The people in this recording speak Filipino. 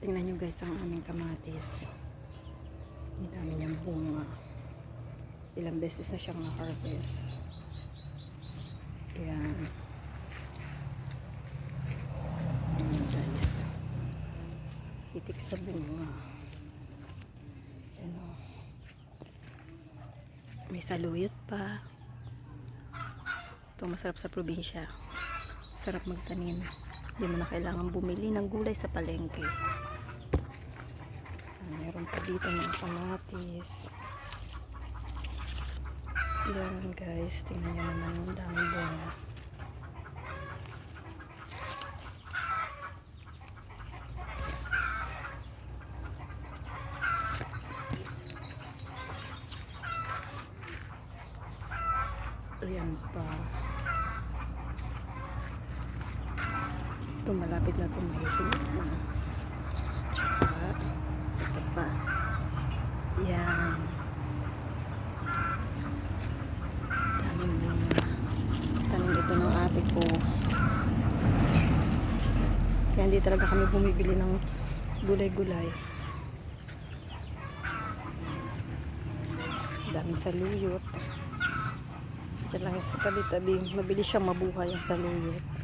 Tingnan nyo guys ang aming kamatis. Ang dami niyang bunga. Ilang beses na siyang na-harvest. Ayan guys. Itik sa bunga. Ayan o. May saluyot pa. Ito masarap sa probinsya. Sarap magtanim. Hindi mo na kailangan bumili ng gulay sa palengke. Ah, dito mga kamatis. Yan guys, tingnan nyo naman ang daming bunga. Ayan pa. Ito malapit na tumahihilip na. Tsaka, ito pa. Yan. Daming bunga. Tanim ito ng ate ko. Kaya hindi talaga kami bumibili ng gulay-gulay. Daming saluyot. Diyan lang sa tabi-tabi. Mabilis siyang mabuhay ang saluyot.